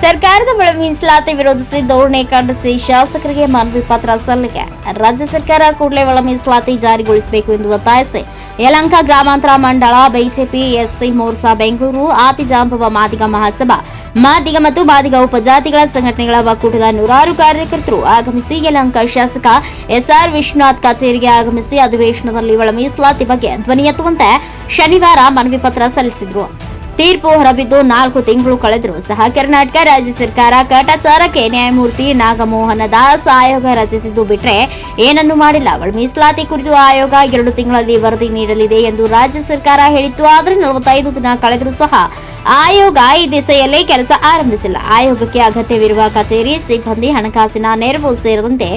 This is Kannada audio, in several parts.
ಸರ್ಕಾರದ ಮೀಸಲಾತಿ ವಿರೋಧಿಸಿ ಧೋರಣೆ ಖಂಡಿಸಿ ಶಾಸಕರಿಗೆ ಮನವಿ ಪತ್ರ ಸಲ್ಲಿಕೆ. ರಾಜ್ಯ ಸರ್ಕಾರ ಕೂಡಲೇ ಒಳ ಮೀಸಲಾತಿ ಜಾರಿಗೊಳಿಸಬೇಕು ಎಂದು ಒತ್ತಾಯಿಸಿ. ಯಲಂಕ ಗ್ರಾಮಾಂತರ ಮಂಡಳ, ಬಿಜೆಪಿ, ಎಸ್ಸಿ, ಮೋರ್ಚಾ, ಬೆಂಗಳೂರು ಆತಿಜಾಂಬವ ಮಾದಿಗ ಮಹಾಸಭಾ, ಮಾದಿಗ ಮತ್ತು ಮಾದಿಗ ಉಪಜಾತಿಗಳ ಸಂಘಟನೆಗಳ ಒಕ್ಕೂಟದ ನೂರಾರು ಕಾರ್ಯಕರ್ತರು ಆಗಮಿಸಿ ಯಲಂಕ ಶಾಸಕ ಎಸ್ಆರ್ ವಿಶ್ವನಾಥ್ ಕಚೇರಿಗೆ ಆಗಮಿಸಿ ಅಧಿವೇಶನದಲ್ಲಿ ಒಳ ಮೀಸಲಾತಿ ಬಗ್ಗೆ ಧ್ವನಿ ಎತ್ತುವಂತೆ ಶನಿವಾರ ಮನವಿ ಪತ್ರ ಸಲ್ಲಿಸಿದರು. ತೀರ್ಪು ಹೊರಬಿದ್ದು ನಾಲ್ಕು ತಿಂಗಳು ಕಳೆದರೂ ಸಹ ಕರ್ನಾಟಕ ರಾಜ್ಯ ಸರ್ಕಾರ ಕಟಾಚಾರಕ್ಕೆ ನ್ಯಾಯಮೂರ್ತಿ ನಾಗಮೋಹನ ದಾಸ್ ಆಯೋಗ ರಚಿಸಿದ್ದು ಬಿಟ್ರೆ ಏನನ್ನೂ ಮಾಡಿಲ್ಲ. ಅವಳ ಮೀಸಲಾತಿ ಕುರಿತು ಆಯೋಗ ಎರಡು ತಿಂಗಳಲ್ಲಿ ವರದಿ ನೀಡಲಿದೆ ಎಂದು ರಾಜ್ಯ ಸರ್ಕಾರ ಹೇಳಿತ್ತು. ಆದರೆ ನಲವತ್ತೈದು ದಿನ ಕಳೆದರೂ ಸಹ ಆಯೋಗ ಈ ದಿಸೆಯಲ್ಲಿ ಕೆಲಸ ಆರಂಭಿಸಿಲ್ಲ. ಆಯೋಗಕ್ಕೆ ಅಗತ್ಯವಿರುವ ಕಚೇರಿ, ಸಿಬ್ಬಂದಿ, ಹಣಕಾಸಿನ ನೆರವು ಸೇರಿದಂತೆ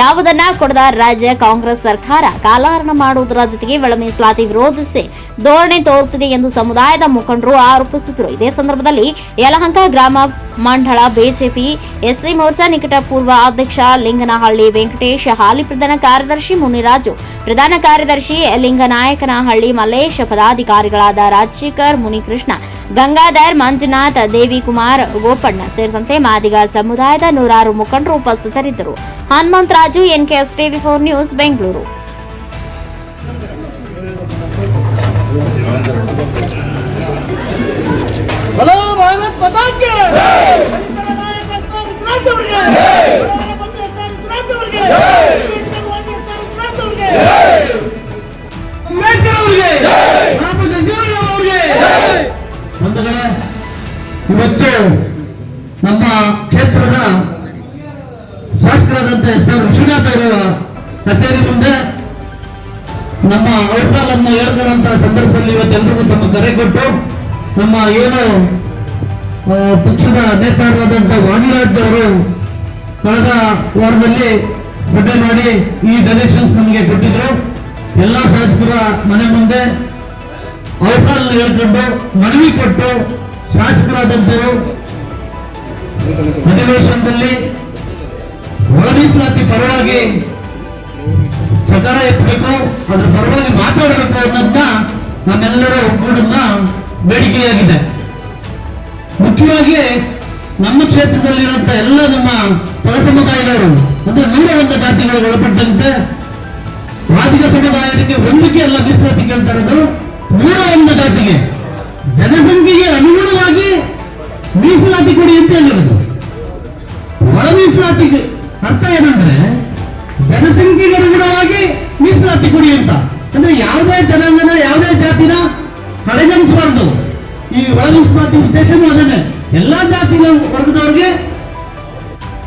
ಯಾವುದನ್ನ ಕೊಡದ ರಾಜ್ಯ ಕಾಂಗ್ರೆಸ್ ಸರ್ಕಾರ ಕಾಲಹರಣ ಮಾಡುವುದರ ಜೊತೆಗೆ ಒಳ ಮೀಸಲಾತಿ ವಿರೋಧಿಸಿ ಧೋರಣೆ ತೋರುತ್ತಿದೆ ಎಂದು ಸಮುದಾಯದ ಮುಖಂಡರು ಆರೋಪಿಸಿದರು ಇದೇ ಸಂದರ್ಭದಲ್ಲಿ ಯಲಹಂಕ ಗ್ರಾಮ ಮಂಡಳ ಬಿಜೆಪಿ ಎಸ್ಸಿ ಮೋರ್ಚಾ ನಿಕಟ ಪೂರ್ವ ಅಧ್ಯಕ್ಷ ಲಿಂಗನಹಳ್ಳಿ ವೆಂಕಟೇಶ್, ಹಾಲಿ ಪ್ರಧಾನ ಕಾರ್ಯದರ್ಶಿ ಮುನಿರಾಜು, ಪ್ರಧಾನ ಕಾರ್ಯದರ್ಶಿ ಲಿಂಗನಾಯಕನಹಳ್ಳಿ ಮಲ್ಲೇಶ್, ಪದಾಧಿಕಾರಿಗಳಾದ ರಾಜಶೇಖರ್ ಮುನಿಕೃಷ್ಣ, ಗಂಗಾಧರ್ ಮಂಜುನಾಥ್, ದೇವಿಕುಮಾರ್ ಗೋಪಣ್ಣ ಸೇರಿದಂತೆ ಮಾದಿಗ ಸಮುದಾಯದ ನೂರಾರು ಮುಖಂಡರು ಉಪಸ್ಥಿತರಿದ್ದರು. Hanumantharaju NKS TV four news, Bengaluru. ಪತಾಕೆ! ಇವತ್ತು ನಮ್ಮ ಕ್ಷೇತ್ರದ ಶಾಸಕರಾದಂತೆ ಸರ್ ವಿಶ್ವನಾಥ್ ಅವರ ಕಚೇರಿ ಮುಂದೆ ನಮ್ಮ ಔಟ್ಕಾಲನ್ನು ಹೇಳ್ಕೊಳ್ಳುವಂತಹ ಸಂದರ್ಭದಲ್ಲಿ ಇವತ್ತು ಇವತ್ತೆಲ್ಲರಿಗೂ ತಮ್ಮ ಕರೆ ಕೊಟ್ಟು ನಮ್ಮ ಏನು ಪಕ್ಷದ ನೇತಾರರಾದಂಥ ವಾದಿರಾಜ್ ಅವರು ಕಳೆದ ವಾರದಲ್ಲಿ ಸಭೆ ಮಾಡಿ ಈ ಡೈರೆಕ್ಷನ್ಸ್ ನಮಗೆ ಕೊಟ್ಟಿದ್ರು. ಎಲ್ಲ ಶಾಸಕರ ಮನೆ ಮುಂದೆ ಔಟ್ಕಾಲ್ ಹೇಳ್ಕೊಂಡು ಮನವಿ ಕೊಟ್ಟು ಶಾಸಕರಾದಂಥವರು ಅಧಿವೇಶನದಲ್ಲಿ ಒಳ ಪರವಾಗಿ ಸರ್ಕಾರ ಎತ್ತಬೇಕು, ಅದ್ರ ಪರವಾಗಿ ಮಾತಾಡಬೇಕು ಅನ್ನೋದನ್ನ ನಮ್ಮೆಲ್ಲರ ಒಕ್ಕೂಟದ ಬೇಡಿಕೆಯಾಗಿದೆ. ಮುಖ್ಯವಾಗಿ ನಮ್ಮ ಕ್ಷೇತ್ರದಲ್ಲಿರುವಂತ ಎಲ್ಲ ನಮ್ಮ ತಳ ಸಮುದಾಯದವರು, ಅಂದ್ರೆ ನೂರ ಒಂದು ಜಾತಿಗಳು ಒಳಪಟ್ಟಂತೆ ವಾದಿಕ ಸಮುದಾಯಕ್ಕೆ ಒಂದಕ್ಕೆ ಎಲ್ಲ ಮೀಸಲಾತಿ ಕೇಳ್ತಾ ಇರೋದು ನೂರ ಒಂದು ಜಾತಿಗೆ ಜನಸಂಖ್ಯೆಗೆ ಅನುಗುಣವಾಗಿ ಮೀಸಲಾತಿ ಕೊಡಿ ಅಂತ ಹೇಳಿರೋದು ಒಳ ಮೀಸಲಾತಿ ಅರ್ಥ ಏನಂದ್ರೆ ಜನಸಂಖ್ಯೆಗೆ ಅನುಗುಣವಾಗಿ ಮೀಸಲಾತಿ ಕೊಡಿ ಅಂತ. ಅಂದ್ರೆ ಯಾವುದೇ ಜನಾಂಗನ, ಯಾವುದೇ ಜಾತಿನ ಕಡೆಗಣಿಸಬಾರ್ದು ಈ ಒಳಗಿಸಬಾರ್ದು ಉದ್ದೇಶನೂ ಅದನ್ನೇ. ಎಲ್ಲಾ ಜಾತಿ ವರ್ಗದವ್ರಿಗೆ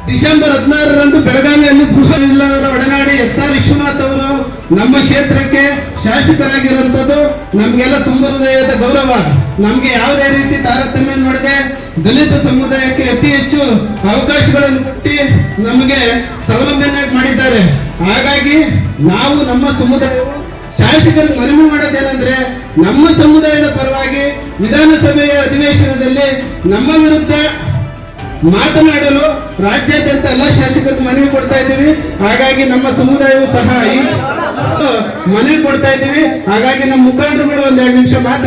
ಡಿಸೆಂಬರ್ ಹದಿನಾರರಂದು ಬೆಳಗಾವಿಯಲ್ಲಿ ಗೃಹ ಇಲ್ಲದವರ ಒಡನಾಡಿ ಎಸ್ ಆರ್ ವಿಶ್ವನಾಥ್ ಅವರು ನಮ್ಮ ಕ್ಷೇತ್ರಕ್ಕೆ ಶಾಸಕರಾಗಿರುವಂತದ್ದು ನಮಗೆಲ್ಲ ತುಂಬ ಹೃದಯದ ಗೌರವ. ನಮಗೆ ಯಾವುದೇ ರೀತಿ ತಾರತಮ್ಯ ನೋಡದೆ ದಲಿತ ಸಮುದಾಯಕ್ಕೆ ಅತಿ ಹೆಚ್ಚು ಅವಕಾಶಗಳನ್ನು ಕೊಟ್ಟು ನಮಗೆ ಸೌಲಭ್ಯನಾಗಿ ಮಾಡಿದ್ದಾರೆ. ಹಾಗಾಗಿ ನಾವು ನಮ್ಮ ಸಮುದಾಯವು ಶಾಸಕರಿಗೆ ಮನವಿ ಮಾಡೋದೇನಂದ್ರೆ, ನಮ್ಮ ಸಮುದಾಯದ ಪರವಾಗಿ ವಿಧಾನಸಭೆಯ ಅಧಿವೇಶನದಲ್ಲಿ ನಮ್ಮ ವಿರುದ್ಧ ಮಾತನಾಡಲು ರಾಜ್ಯಾದ್ಯಂತ ಎಲ್ಲ ಶಾಸಕರಿಗೆ ಮನವಿ ಕೊಡ್ತಾ ಇದ್ದೀವಿ. ಹಾಗಾಗಿ ನಮ್ಮ ಸಮುದಾಯವು ಸಹ ಮನವಿ ಕೊಡ್ತಾ ಇದ್ದೀವಿ. ಹಾಗಾಗಿ ನಮ್ಮ ಮುಖಂಡರುಗಳು ಒಂದೆರಡು ನಿಮಿಷ ಮಾತಾಡ